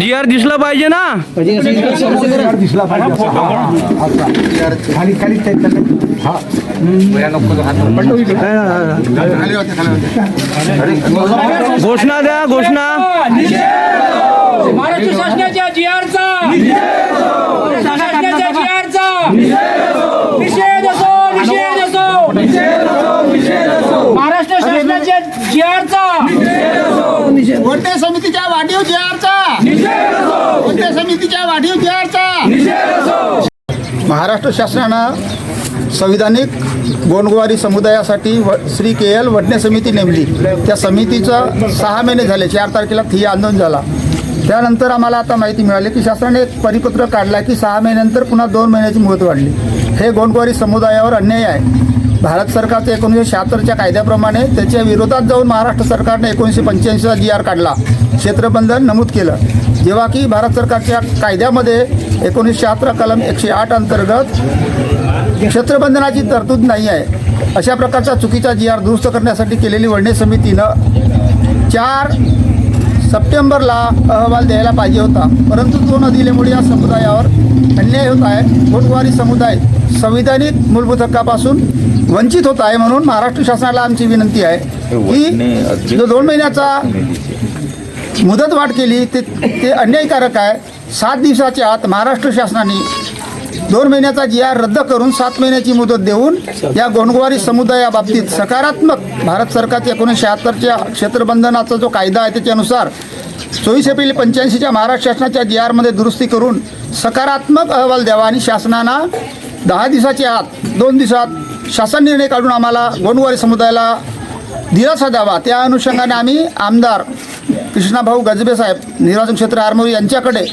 जी R दिसला पाहिजे ना? दिसला पाहिजे खाली खाली घोषणा द्या घोषणा. महाराष्ट्र शासनाच्या जी आरचा महाराष्ट्र शासनाच्या जी आरचा निषेध असो निषेध असो. महाराष्ट्र शासनाच्या जी आरचा वाढीव जी कोणत्या समितीच्या वाढीव जी महाराष्ट्र शासनानं संविधानिक गोंडगुवारी समुदायासाठी व श्री के एल वडणे समिती नेमली. त्या समितीचं सहा महिने झाले चार तारखेला थी आंदोलन झाला. त्यानंतर आम्हाला आता माहिती मिळाली की शासनाने एक परिपत्र काढला की सहा महिन्यानंतर पुन्हा दोन महिन्याची मुदत वाढली. हे गोंडगुवारी समुदायावर अन्याय आहे. भारत सरकारच्या एकोणीसशे शहात्तरच्या कायद्याप्रमाणे त्याच्या विरोधात जाऊन महाराष्ट्र सरकारने एकोणीसशे पंच्याऐंशीचा जी आर काढला. क्षेत्रबंधन नमूद केलं. जेव्हा की भारत सरकारच्या कायद्यामध्ये एकोणीसशे शहात्तर कलम एकशे आठ अंतर्गत क्षेत्रबंधनाची तरतूद नाही आहे अशा प्रकारचा चुकीचा जी आर दुरुस्त करण्यासाठी केलेली वडणे समितीनं चार सप्टेंबरला अहवाल द्यायला पाहिजे होता. परंतु तो न दिल्यामुळे या समुदायावर अन्याय होत आहे गोटवारी समुदाय संविधानिक मूलभूत हक्कापासून वंचित होत आहे म्हणून महाराष्ट्र शासनाला आमची विनंती आहे की जो दोन महिन्याचा मुदत वाढ केली ते ते अन्यायकारक आहे. सात दिवसाच्या आत महाराष्ट्र शासनाने दोन महिन्याचा जी आर रद्द करून सात महिन्याची मुदत देऊन या गोंडगोवारी समुदायाबाबतीत सकारात्मक भारत सरकारच्या एकोणीसशे शहात्तरच्या क्षेत्रबंधनाचा जो कायदा आहे त्याच्यानुसार चोवीस एप्रिल पंच्याऐंशीच्या महाराष्ट्र शासनाच्या जी आरमध्ये दुरुस्ती करून सकारात्मक अहवाल द्यावा आणि शासनानं दहा दिवसाच्या आत दोन दिवसात शासन निर्णय काढून आम्हाला गोंडवारी समुदायाला दिलासा द्यावा. त्या अनुषंगाने आम्ही आमदार कृष्णाभाऊ गजबे साहेब निर्वाचन क्षेत्र आरमोरी यांच्याकडे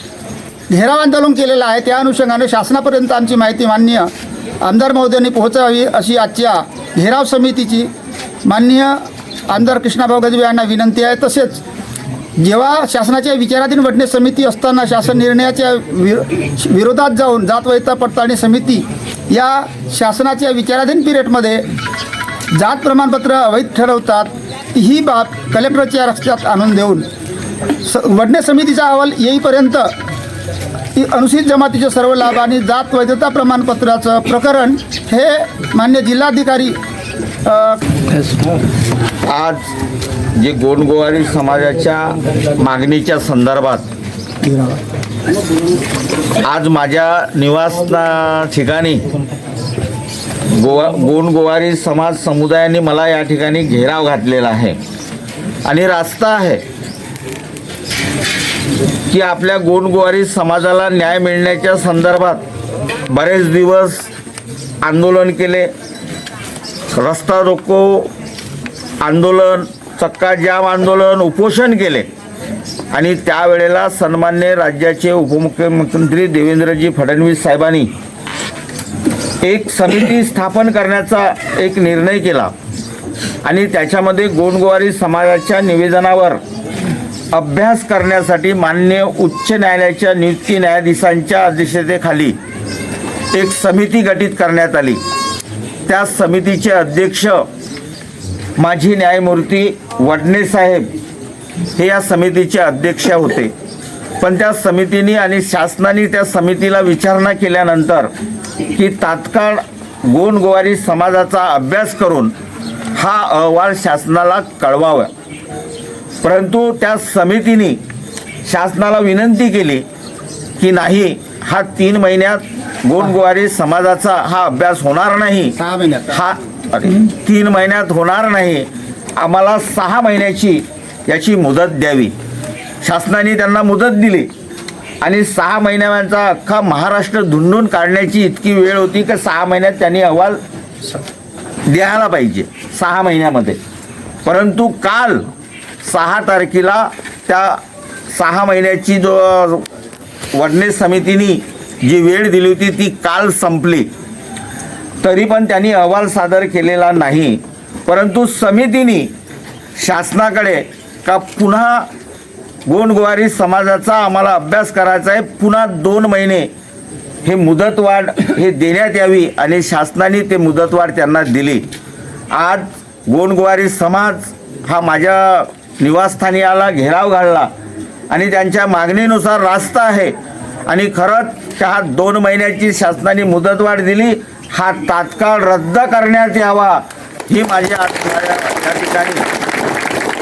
घेराव आंदोलन केलेलं आहे. त्या अनुषंगाने शासनापर्यंत आमची माहिती माननीय आमदार महोदयांनी पोहोचावी अशी आजच्या घेराव समितीची माननीय आमदार कृष्णाभाऊ गजबे यांना विनंती आहे. तसेच जेव्हा शासनाच्या विचाराधीन वडणे समिती असताना शासन निर्णयाच्या विर विरोधात जाऊन जात वैधता पडताळणी समिती या शासनाच्या विचाराधीन पिरियडमध्ये जात प्रमाणपत्र अवैध ठरवतात ही बाब कलेक्टरच्या रक्षात आणून देऊन स वडणे समितीचा अहवाल येईपर्यंत अनुसूचित जमातीचे सर्व लाभ आणि जात वैधता प्रमाणपत्राचं प्रकरण हे मान्य जिल्हाधिकारी आज जे गोंडगोवारी समाजाच्या मागणीच्या संदर्भात आज माझ्या निवास ठिकाणी गोवा गोंडगोवारी समाज समुदायाने मला या ठिकाणी घेराव घातलेला आहे. आणि रास्ता आहे की आपल्या गोंडगोवारी समाजाला न्याय मिळण्याच्या संदर्भात बरेच दिवस आंदोलन केले. रस्ता रोको आंदोलन चक्का जाम आंदोलन उपोषण केले आणि त्यावेळेला सन्मान्य राज्याचे उपमुख्यमंत्री देवेंद्रजी फडणवीस साहेबांनी एक समिती स्थापन करण्याचा एक निर्णय केला. आणि त्याच्यामध्ये गोंडगोवारी समाजाच्या निवेदनावर अभ्यास करण्यासाठी मान्य उच्च न्यायालयाच्या नियुक्ती न्यायाधीशांच्या अध्यक्षतेखाली एक समिती गठीत करण्यात आली. त्या समितीचे अध्यक्ष माजी न्यायमूर्ती वडणे साहेब हे या समितीचे अध्यक्ष होते. पण त्या समितीने आणि शासनाने त्या समितीला विचारणा केल्यानंतर की तात्काळ गोंडगोवारी समाजाचा अभ्यास करून हा अहवाल शासनाला कळवावा. परंतु त्या समितीने शासनाला विनंती केली की नाही हा तीन महिन्यात गोंडगोवारी समाजाचा हा अभ्यास होणार नाही. हा तीन महिन्यात होणार नाही. आम्हाला सहा महिन्याची याची मुदत द्यावी. शासनाने त्यांना मुदत दिली. आणि सहा महिन्यांचा अख्खा महाराष्ट्र धुंडून काढण्याची इतकी वेळ होती की सहा महिन्यात त्यांनी अहवाल द्यायला पाहिजे. सहा महिन्यामध्ये. परंतु काल सहा तारखेला त्या सहा महिन्याची जो वडणे समितीने जी वेळ दिली होती ती काल संपली. तरी पण त्यांनी अहवाल सादर केलेला नाही. परंतु समितीने शासनाकडे का पुन्हा गोंडगुवारी समाजाचा आम्हाला अभ्यास करायचा आहे पुन्हा दोन महिने हे मुदतवाढ हे देण्यात यावी आणि शासनाने ते मुदतवाढ त्यांना दिली. आज गोंडगुवारी समाज हा माझ्या निवासस्थानी आला घेराव घालला आणि त्यांच्या मागणीनुसार रास्ता आहे. आणि खरंच त्या दोन महिन्याची शासनाने मुदतवाढ दिली हा तात्काळ रद्द करण्यात यावा ही माझी या ठिकाणी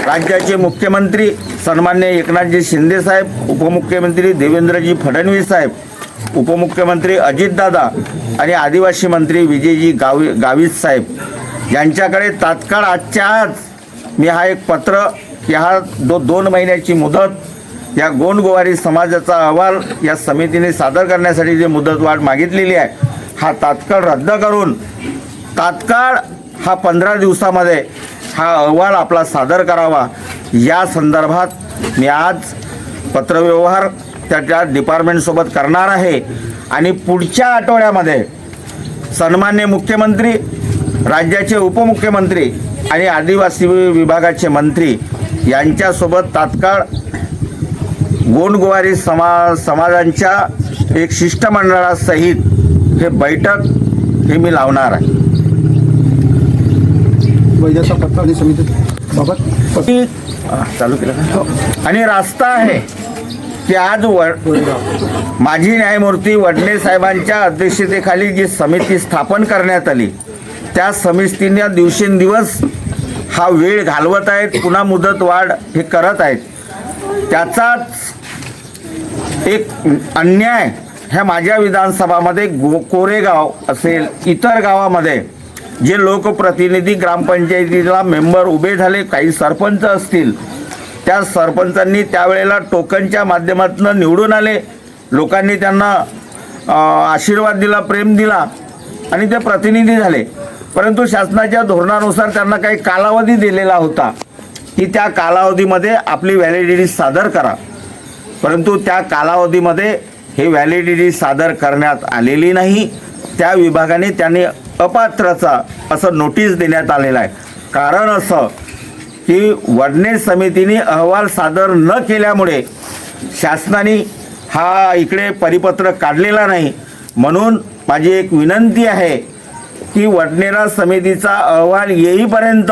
राज्याचे मुख्यमंत्री सन्मान्य एकनाथजी शिंदे साहेब उपमुख्यमंत्री देवेंद्रजी फडणवीस साहेब उपमुख्यमंत्री अजितदादा आणि आदिवासी मंत्री विजयजी गावी गावित साहेब यांच्याकडे तात्काळ आजच्या आज मी हा एक पत्र की हा दो दोन महिन्याची मुदत या गोंडगोवारी समाजाचा अहवाल या समितीने सादर करण्यासाठी जी मुदतवाढ मागितलेली आहे हा तात्काळ रद्द करून तात्काळ हा पंधरा दिवसामध्ये हा अहवाल आपला सादर करावा. या संदर्भात मी आज पत्रव्यवहार त्याच्या डिपार्टमेंटसोबत करणार आहे. आणि पुढच्या आठवड्यामध्ये सन्मान्य मुख्यमंत्री राज्याचे उपमुख्यमंत्री आणि आदिवासी विभागाचे मंत्री यांच्यासोबत तात्काळ गोंडगुवारी समा समाजांच्या एक शिष्टमंडळासहित हे बैठक हे मी लावणार आहे. पत्र आणि समिती बाबत हा, चालू केलं का? आणि रास्ता आहे की आज व माजी न्यायमूर्ती वडणे साहेबांच्या अध्यक्षतेखाली जी समिती स्थापन करण्यात आली त्या समितीने दिवसेंदिवस हा वेळ घालवत आहेत पुन्हा मुदत वाढ हे करत आहेत. त्याचाच एक अन्याय ह्या माझ्या विधानसभामध्ये गो कोरेगाव असेल इतर गावामध्ये जे लोकप्रतिनिधी ग्रामपंचायतीला मेंबर उभे झाले काही सरपंच असतील त्या सरपंचांनी त्यावेळेला टोकनच्या माध्यमातून निवडून आले. लोकांनी त्यांना आशीर्वाद दिला प्रेम दिला आणि ते प्रतिनिधी झाले. परंतु शासनाच्या धोरणानुसार त्यांना काही कालावधी दिलेला होता की त्या कालावधीमध्ये आपली व्हॅलिडिटी सादर करा. परंतु त्या कालावधीमध्ये हे व्हॅलिडिटी सादर करण्यात आलेली नाही. त्या विभागाने त्यांनी अपात्रचा असं नोटीस देण्यात आलेलं आहे. कारण असं की वडनेर समितीने अहवाल सादर न केल्यामुळे शासनाने हा इकडे परिपत्रक काढलेला नाही. म्हणून माझी एक विनंती आहे की वडनेरा समितीचा अहवाल येईपर्यंत